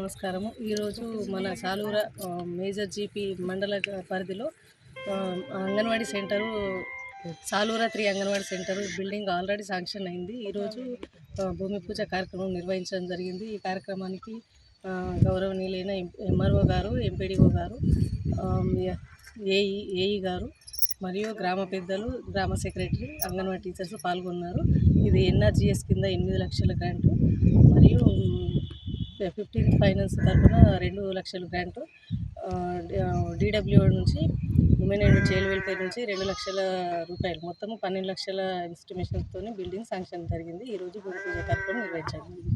నమస్కారము. ఈరోజు మన సాలూర మేజర్ జీపీ మండల పరిధిలో anganwadi centre Salura three anganwadi centre building already sanction అయింది. ఈరోజు భూమి పూజ కార్యక్రమం నిర్వహించడం జరిగింది. ఈ కార్యక్రమానికి గౌరవనీయులైన ఎంఆర్ఓ గారు ఎంపీడీఓ గారు ఏఈ ఏఈ గారు మరియు గ్రామ పెద్దలు గ్రామ సెక్రటరీ అంగన్వాడీ టీచర్స్ పాల్గొన్నారు. ఇది ఎన్ఆర్జీఎస్ కింద ఎనిమిది లక్షల గ్రాంటు. మరియు ఫిఫ్టీన్త్ ఫైనాన్స్ తరఫున రెండు లక్షల గ్రాంటు డిడబ్ల్యూ నుంచి ఉమెన్ అండ్ చైల్డ్ వెల్ఫేర్ నుంచి రెండు లక్షల రూపాయలు. మొత్తం పన్నెండు లక్షల ఎస్టిమేషన్తో బిల్డింగ్ శాంక్షన్ జరిగింది. ఈరోజు భూమి పూజ కార్యక్రమం నిర్వహించాలి